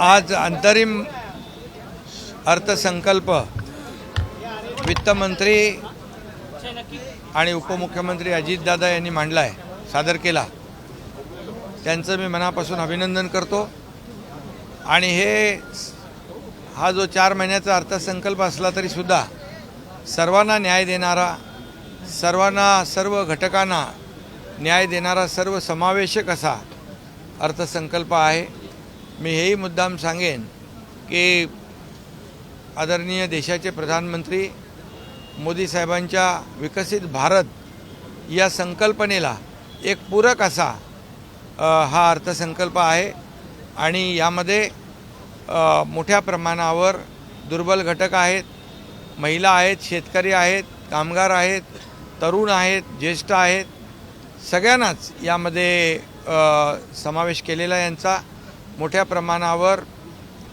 आज अंतरिम अर्थसंकल्प वित्तमंत्री आणि उपमुख्यमंत्री अजितदादा यांनी मांडला आहे सादर केला. त्यांचं मी मनापासून अभिनंदन करतो. आणि हे हा जो चार महिन्याचा अर्थसंकल्प असला तरीसुद्धा सर्वांना न्याय देणारा सर्वांना सर्व घटकांना न्याय देणारा सर्व समावेशक असा अर्थसंकल्प आहे. मी हेही मुद्दाम सांगेन की आदरणीय देशाचे प्रधानमंत्री मोदी साहेबांच्या विकसित भारत या संकल्पनेला एक पूरक असा हा अर्थसंकल्प आहे आणि यामध्ये मोठ्या प्रमाणावर दुर्बल घटक आहेत. महिला आहेत शेतकरी आहेत कामगार आहेत तरुण आहेत ज्येष्ठ आहेत. सगळ्यांनाच यामध्ये समावेश केलेला यांचा. मोठ्या प्रमाणावर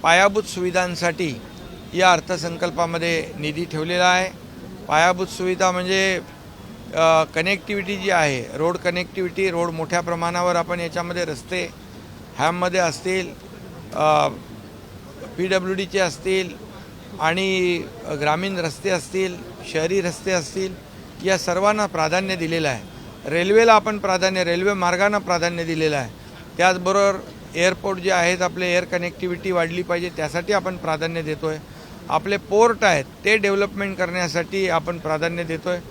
पायाभूत सुविधांसाठी या अर्थसंकल्पामध्ये निधी ठेवलेला आहे. पायाभूत सुविधा म्हणजे कनेक्टिव्हिटी जी आहे रोड कनेक्टिव्हिटी रोड मोठ्या प्रमाणावर आपण याच्यामध्ये रस्ते हॅममध्ये असतील पी डब्ल्यू डीचे असतील आणि ग्रामीण रस्ते असतील शहरी रस्ते असतील या सर्वांना प्राधान्य दिलेलं आहे. रेल्वेला आपण प्राधान्य रेल्वे मार्गांना प्राधान्य दिलेलं आहे. त्याचबरोबर एअरपोर्ट जे आहेत आपले एअर कनेक्टिव्हिटी वाढली पाहिजे त्यासाठी आपण प्राधान्य देतो आहे आपले पोर्ट आहेत ते डेव्हलपमेंट करण्यासाठी आपण प्राधान्य देतो आहे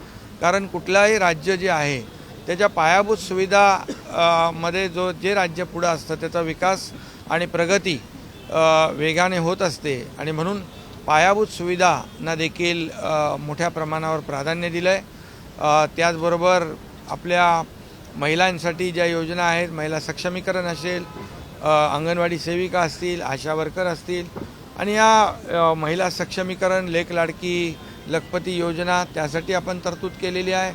कारण कुठलाही राज्य जे आहे त्याच्या पायाभूत सुविधा मध्ये जो जे राज्य पुढं असतं त्याचा विकास आणि प्रगती वेगाने होत असते. आणि म्हणून पायाभूत सुविधांना देखील मोठ्या प्रमाणावर प्राधान्य दिलं आहे त्याचबरोबर आपल्या महिलांसाठी ज्या योजना आहेत महिला सक्षमीकरण असेल अंगणवाडी सेविका असतील आशा वर्कर असतील आणि या महिला सक्षमीकरण लेख लाडकी लखपती योजना त्यासाठी आपण तरतूद केलेली आहे.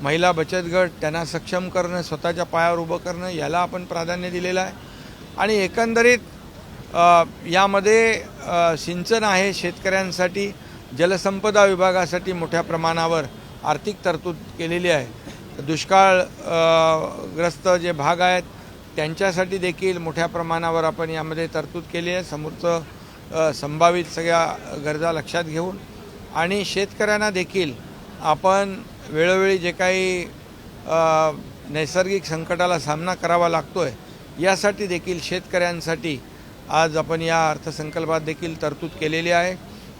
महिला बचत गट त्यांना सक्षम करणं स्वतःच्या पायावर उभं करणं याला आपण प्राधान्य दिलेलं आहे. आणि एकंदरीत यामध्ये सिंचन आहे शेतकऱ्यांसाठी जलसंपदा विभागासाठी मोठ्या प्रमाणावर आर्थिक तरतूद केलेली आहे. दुष्काळ ग्रस्त जे भाग आहेत त्यांच्यासाठी देखील मोठ्या प्रमाणावर आपण यामध्ये तरतूद केली आहे. समोरचं संभावित सगळ्या गरजा लक्षात घेऊन. आणि शेतकऱ्यांना देखील आपण वेळोवेळी जे काही नैसर्गिक संकटाला सामना करावा लागतो आहे यासाठी देखील शेतकऱ्यांसाठी आज आपण या अर्थसंकल्पात देखील तरतूद केलेली आहे.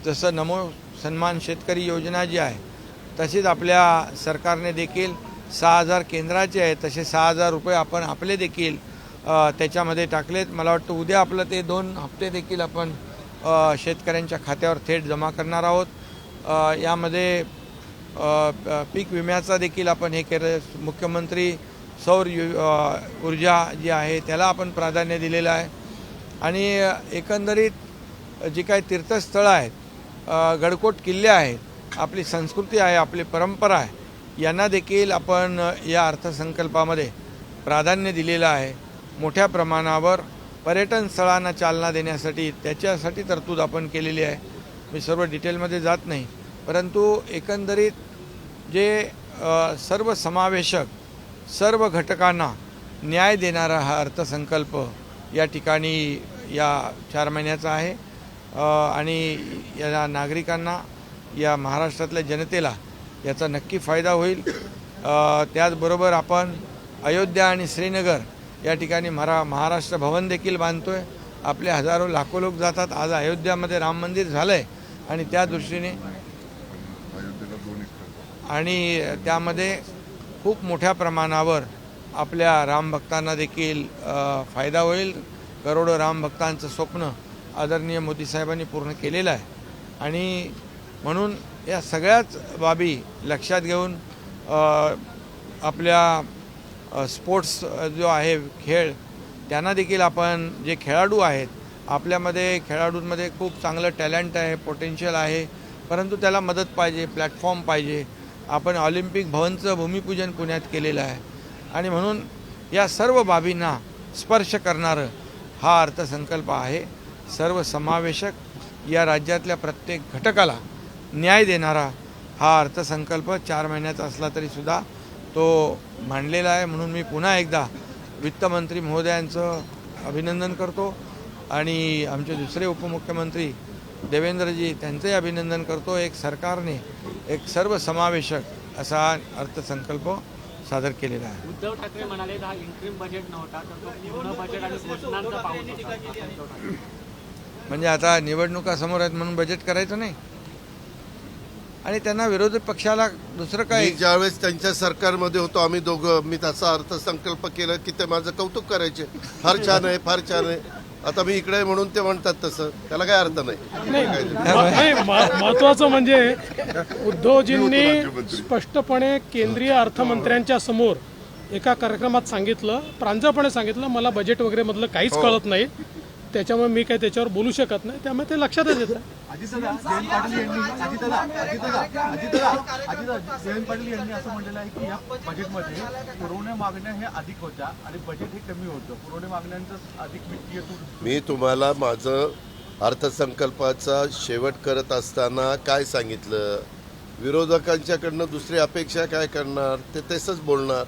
जसं नमो सन्मान शेतकरी योजना जी आहे तशीच आपल्या सरकारने देखील सहा हजार केंद्राचे आहेत तसे सहा हजार रुपये आपण आपले देखील त्याच्यामध्ये टाकलेत. मला वाटतं उद्या आपलं ते दोन हप्ते देखील आपण शेतकऱ्यांच्या खात्यावर थेट जमा करणार आहोत. यामध्ये पीक विम्याचा देखील आपण हे केलं. मुख्यमंत्री सौर यु ऊर्जा जी आहे त्याला आपण प्राधान्य दिलेलं आहे. आणि एकंदरीत जी काही तीर्थस्थळं आहेत गडकोट किल्ले आहेत आपली संस्कृती आहे आपली परंपरा आहे यांना देखील आपण या अर्थसंकल्पामध्ये प्राधान्य दिलेलं आहे. मोठ्या प्रमाणावर पर्यटन स्थळांना चालना देण्यासाठी त्याच्यासाठी तरतूद आपण केलेली आहे. मी सर्व डिटेलमध्ये जात नाही. परंतु एकंदरीत जे सर्व समावेशक सर्व घटकांना न्याय देणारा हा अर्थसंकल्प या ठिकाणी या चार महिन्याचा आहे. आणि या नागरिकांना या महाराष्ट्रातल्या जनतेला याचा नक्की फायदा होईल. त्याचबरोबर आपण अयोध्या आणि श्रीनगर या ठिकाणी मरा महाराष्ट्र भवन देखील बांधतो आहे आपले हजारो लाखो लोक जातात. आज अयोध्यामध्ये राम मंदिर झालं आहे आणि त्या दृष्टीने आणि त्यामध्ये खूप मोठ्या प्रमाणावर आपल्या रामभक्तांना देखील फायदा होईल. करोडो रामभक्तांचं स्वप्न आदरणीय मोदी साहेबांनी पूर्ण केलेलं आहे. आणि म्हणून या सगळ्याच बाबी लक्षात घेऊन आपल्या स्पोर्ट्स जो आहे खेळ त्यांना देखील आपण जे खेळाडू आहेत आपल्यामध्ये खेळाडूंमध्ये खूप चांगलं टॅलेंट आहे पोटेन्शियल आहे परंतु त्याला मदत पाहिजे प्लॅटफॉर्म पाहिजे. आपण ऑलिम्पिक भवनचं भूमिपूजन पुण्यात केलेलं आहे. आणि म्हणून या सर्व बाबींना स्पर्श करणारं हा अर्थसंकल्प आहे. सर्व समावेशक या राज्यातल्या प्रत्येक घटकाला न्याय देणारा हा अर्थसंकल्प चार महिन्याचा असला तरीसुद्धा तो मांडलेला आहे. म्हणून मी पुन्हा एकदा वित्तमंत्री महोदयांचं अभिनंदन करतो आणि आमचे दुसरे उपमुख्यमंत्री देवेंद्रजी त्यांचंही अभिनंदन करतो. एक सरकारने एक सर्वसमावेशक असा अर्थसंकल्प सादर केलेला आहे. उद्धव ठाकरे म्हणाले हा इंट्रीम बजेट नव्हता तर बजेट आणि. म्हणजे आता निवडणुका समोर आहेत म्हणून बजेट करायचं नाही? आणि त्यांना विरोधी पक्षाला दुसरं काय ज्यावेळेस त्यांच्या सरकारमध्ये होतो आम्ही दोघं मी त्याचा अर्थसंकल्प केला की ते माझं कौतुक करायचे. फार छान आहे फार छान आहे. आता मी इकडे म्हणून ते म्हणतात तसं. त्याला काय अर्थ नाही. महत्वाचं म्हणजे उद्धवजींनी स्पष्टपणे केंद्रीय अर्थमंत्र्यांच्या समोर एका कार्यक्रमात सांगितलं प्रांजळपणे सांगितलं मला बजेट वगैरे मधलं काहीच कळत नाही. त्याच्यामुळे मी काही त्याच्यावर बोलू शकत नाही त्यामुळे ते लक्षातच येतं अजितदादा जयंत पाटील यांनी अजितदादा अजितदादा अजितदादा अजितदादा जयंत पाटील यांनी असं म्हटलेलं आहे की या बजेटमध्ये पुरवण्या मागण्या हे अधिक होत्या आणि बजेट हे कमी होतं. पुरवण्या मागण्यांचं अधिक वित्तीय तूट मी तुम्हाला माझं अर्थसंकल्पाचा शेवट करत असताना काय सांगितलं? विरोधकांच्याकडनं दुसरी अपेक्षा काय करणार? ते तसंच बोलणार.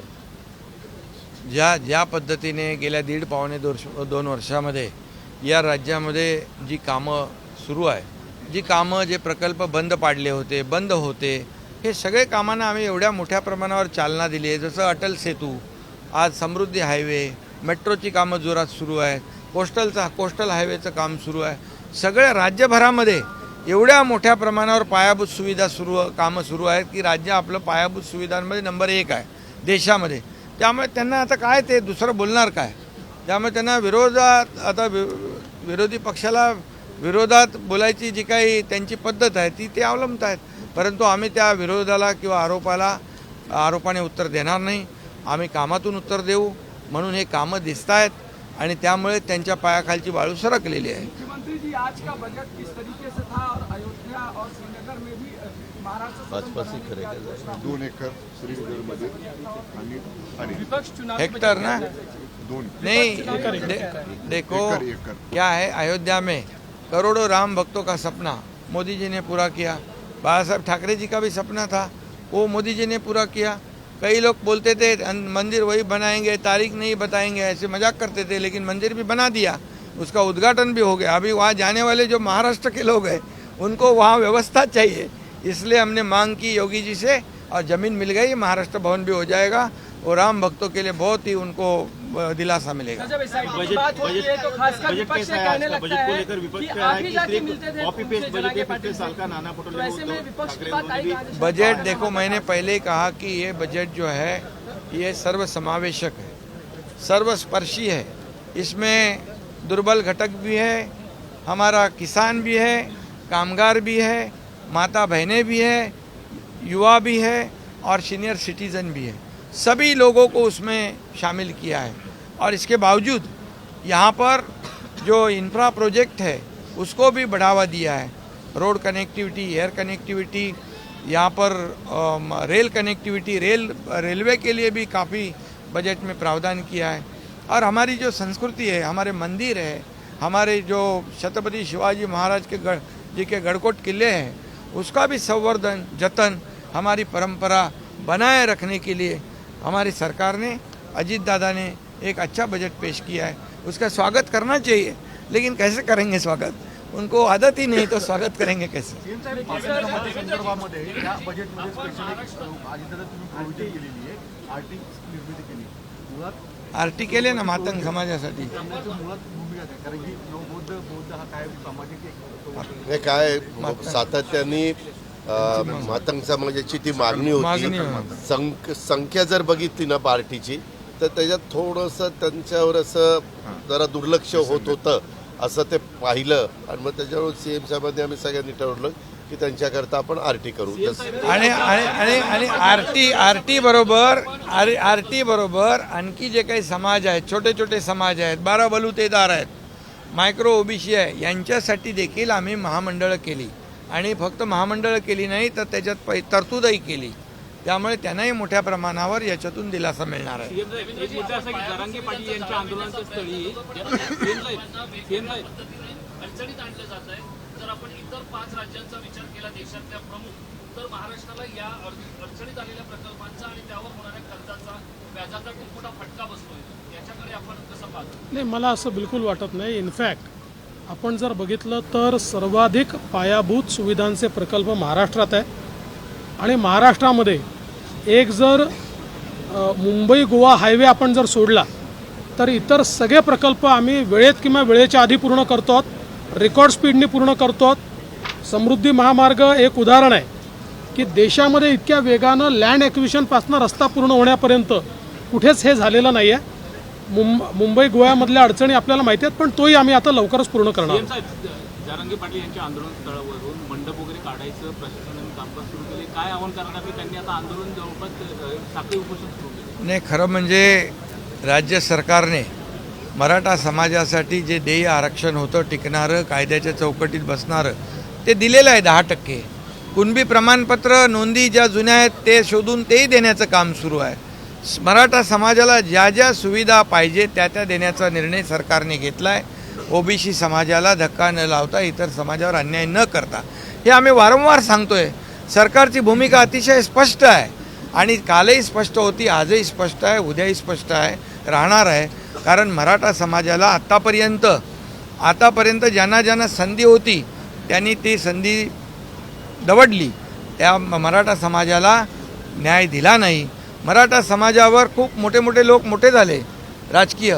ज्या ज्या पद्धतीने गेल्या दीड पावणे दोर्ष दोन वर्षामध्ये या राज्यामध्ये जी कामं सुरू आहे जी कामं जे प्रकल्प बंद पाडले होते बंद होते हे सगळे कामांना आम्ही एवढ्या मोठ्या प्रमाणावर चालना दिली आहे. जसं अटल सेतू आज समृद्धी हायवे मेट्रोची कामं जोरात सुरू आहेत कोस्टलचा कोस्टल हायवेचं काम सुरू आहे. सगळ्या राज्यभरामध्ये एवढ्या मोठ्या प्रमाणावर पायाभूत सुविधा सुरू कामं सुरू आहेत की राज्य आपलं पायाभूत सुविधांमध्ये नंबर एक आहे देशामध्ये. त्यामुळे त्यांना आता काय ते दुसरं बोलणार काय? त्यामुळे त्यांना विरोधात आता वि विरोधी पक्षाला विरोधात बोलायची जी काही त्यांची पद्धत आहे ती ते अवलंबत आहेत. परंतु आम्ही त्या विरोधाला किंवा आरोपाला आरोपाने उत्तर देणार नाही. आम्ही कामातून उत्तर देऊ म्हणून हे कामं दिसत आहेत आणि त्यामुळे त्यांच्या पायाखालची वाळू सरकलेली आहे. मुख्यमंत्री जी आज का बजट किस तरीके से था और अयोध्या और श्रीनगर में भी अ, महाराष्ट्र सदन बनाने की आज घोषणा हुई। दोन एकर श्रीनगरमध्ये आणि आणि विपक्ष चुनाव हेक्टर ना? दोन. नहीं दे, देखो एकर, एकर। क्या है अयोध्या में? करोड़ों राम भक्तों का सपना मोदी जी ने पूरा किया। बाला साहब ठाकरे जी का भी सपना था वो मोदी जी ने पूरा किया। कई लोग बोलते थे मंदिर वही बनाएँगे तारीख नहीं बताएँगे ऐसे मज़ाक करते थे लेकिन मंदिर भी बना दिया। उसका उद्घाटन भी हो गया। अभी वहाँ जाने वाले जो महाराष्ट्र के लोग हैं उनको वहाँ व्यवस्था चाहिए। इसलिए हमने मांग की योगी जी से और ज़मीन मिल गई महाराष्ट्र भवन भी हो जाएगा। और राम भक्तों के लिए बहुत ही उनको दिलासा मिलेगा। होती है तो खासकर बजट विपक्ष है कहने लगता है कि आप ही जाके मिलते थे कॉपी पेस्ट बजट पाटिल पिछले साल का नाना तो ऐसे में विपक्ष की बात आई से? बजट देखो मैंने पहले ही कहा कि ये बजट जो है ये सर्व समावेशक है सर्वस्पर्शी है। इसमें दुर्बल घटक भी है हमारा किसान भी है कामगार भी है माता बहनें भी है युवा भी है और सीनियर सिटीज़न भी है। सभी लोगों को उसमें शामिल किया है। और इसके बावजूद यहाँ पर जो इंफ्रा प्रोजेक्ट है, उसको भी बढ़ावा दिया है। रोड कनेक्टिविटी एयर कनेक्टिविटी यहाँ पर रेल कनेक्टिविटी रेल रेलवे के लिए भी काफ़ी बजट में प्रावधान किया है। और हमारी जो संस्कृति है, हमारे मंदिर है, हमारे जो छत्रपति शिवाजी महाराज के गढ़, जी के गढ़कोट किले हैं, उसका भी संवर्धन, जतन हमारी परंपरा बनाए रखने के लिए हमारी सरकार ने अजीत दादा ने एक अच्छा बजट पेश किया है। उसका स्वागत करना चाहिए लेकिन कैसे करेंगे स्वागत? उनको आदत ही नहीं तो स्वागत करेंगे कैसे? सीएम साहेब पाटीलच्या मते संदर्भामध्ये या बजेटमध्ये स्पेशली अजितदादा तुम्ही प्रोव्हिजन केलेली आहे आर्टिक निर्मिती केली मुळात आर टी केले ना मातंग समाजासाठी त्यामुळे मुळात भूमिका आहे कारण की नवबौद्ध बौद्ध हा काय सामाजिक एक हे काय सातत्याने अं, मातंग समाजाची ती मागणी मागणी होती होती. संख संख्या जर बघितली ना पार्टीची तर त्याच्यात थोडंसं त्यांच्यावर असं जरा दुर्लक्ष होत होतं असं ते पाहिलं. आणि मग त्याच्यावर सी एम साहेबांनी आम्ही सगळ्यांनी ठरवलं की त्यांच्याकरता आपण आर टी करू. आणि आणि आणि आणि आर टी आर टी बरोबर आर आर टी बरोबर आणखी जे काही समाज आहेत छोटे छोटे समाज आहेत बारा बलुतेदार आहेत मायक्रो ओबीसी आहे यांच्यासाठी देखील आम्ही महामंडळं केली. आणि फक्त महामंडळं केली नाही तर त्याच्यात पै तरतूदही केली. त्यामुळे त्यांनाही मोठ्या प्रमाणावर याच्यातून दिलासा मिळणार आहे. एक मुद्दा असा की जरांगे पाटील यांच्या आंदोलनाच्या स्थळी सीएम साहेब सीएम साहेब. अडचणीत आणलं जात आहे. जर आपण इतर पाच राज्यांचा विचार केला देशातल्या प्रमुख तर महाराष्ट्राला या अड- अडचणीत आलेल्या प्रकल्पांचा आणि त्यावर होणाऱ्या खर्चाचा व्याजाचा खूप मोठा फटका बसतोय. याच्याकडे आपण कसं पाहतो? नाही मला असं बिलकुल वाटत नाही. इनफॅक्ट आपण जर बघितलं तर सर्वाधिक पायाभूत सुविधांचे प्रकल्प महाराष्ट्रात आहे आणि महाराष्ट्रामध्ये एक जर मुंबई गोवा हायवे आपण जर सोडला तर इतर सगळे प्रकल्प आम्ही वेळेत किंवा वेळेच्या आधी पूर्ण करतो आहोत. रेकॉर्ड स्पीडने पूर्ण करतो आहोत. समृद्धी महामार्ग एक उदाहरण आहे की देशामध्ये इतक्या वेगानं लँड ॲक्विशनपासून रस्ता पूर्ण होण्यापर्यंत कुठेच हे झालेलं नाही आहे मुंब मुंबई गोव्यामधल्या अडचणी आपल्याला माहिती आहेत पण तोही आम्ही आता लवकरच पूर्ण करणार. जारंगी पाटील यांच्या आंदोलन स्थळावरून मंडप वगैरे काढायचं प्रशासनाने कामकाज सुरू केले. काय आव्हान करणार की त्यांनी आता आंदोलन जवळपास साखळी उपोषण सुरू केले. नाही खरं म्हणजे राज्य सरकारने मराठा समाजासाठी जे देय आरक्षण होतं टिकणारं कायद्याच्या चौकटीत बसणारं ते दिलेलं आहे दहा टक्के. कुणबी प्रमाणपत्र नोंदी ज्या जुन्या आहेत ते शोधून तेही देण्याचं काम सुरू आहे. मराठा समाजाला ज्या ज्या सुविधा पाहिजे त्या त्या देण्याचा निर्णय सरकारने घेतला आहे ओबीसी समाजाला धक्का न लावता इतर समाजावर अन्याय न करता. हे आम्ही वारंवार सांगतोय. सरकारची भूमिका अतिशय स्पष्ट आहे. आणि कालही स्पष्ट होती आजही स्पष्ट आहे उद्याही स्पष्ट आहे राहणार आहे. कारण मराठा समाजाला आत्तापर्यंत आतापर्यंत ज्यांना ज्यांना संधी होती त्यांनी ती संधी दवडली. त्या मराठा समाजाला न्याय दिला नाही. मराठा समाजावर खूप मोठे मोठे लोक मोठे झाले राजकीय.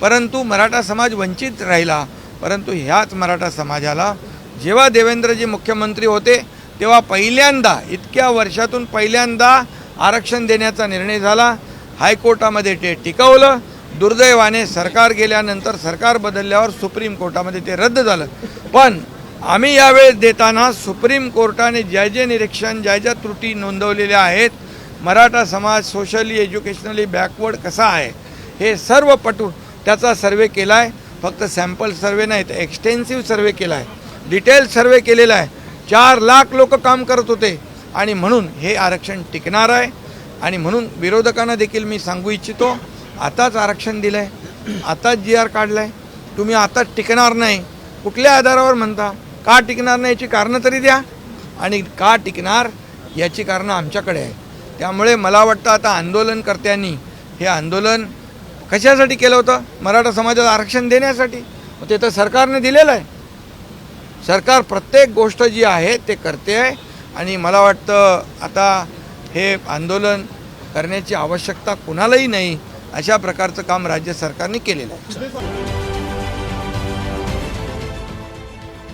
परंतु मराठा समाज वंचित राहिला. परंतु ह्याच मराठा समाजाला जेव्हा देवेंद्रजी मुख्यमंत्री होते तेव्हा पहिल्यांदा इतक्या वर्षातून पहिल्यांदा आरक्षण देण्याचा निर्णय झाला. हायकोर्टामध्ये ते टिकवलं. दुर्दैवाने सरकार गेल्यानंतर सरकार बदलल्यावर सुप्रीम कोर्टामध्ये ते रद्द झालं. पण आम्ही यावेळेस देताना सुप्रीम कोर्टाने ज्या जे निरीक्षण ज्या ज्या त्रुटी नोंदवलेल्या आहेत मराठा समाज सोशली एज्युकेशनली बॅकवर्ड कसा आहे हे सर्व पटून त्याचा सर्वे केला आहे फक्त सॅम्पल सर्वे नाही तर एक्सटेन्सिव्ह सर्वे केला आहे डिटेल सर्वे केलेला आहे. चार लाख लोक काम करत होते. आणि म्हणून हे आरक्षण टिकणार आहे. आणि म्हणून विरोधकांना देखील मी सांगू इच्छितो आताच आरक्षण दिलं आहे आताच जी आर काढलं आहे तुम्ही आताच टिकणार नाही. कुठल्या आधारावर म्हणता? का टिकणार नाही याची कारणं तरी द्या. आणि का टिकणार याची कारणं आमच्याकडे आहे त्यामुळे मला वाटतं आता आंदोलनकर्त्यांनी हे आंदोलन कशासाठी केलं होतं? मराठा समाजाला आरक्षण देण्यासाठी. ते तर सरकारने दिलेलं आहे. सरकार प्रत्येक गोष्ट जी आहे ते करते आहे. आणि मला वाटतं आता हे आंदोलन करण्याची आवश्यकता कुणालाही नाही अशा प्रकारचं काम राज्य सरकारने केलेलं आहे.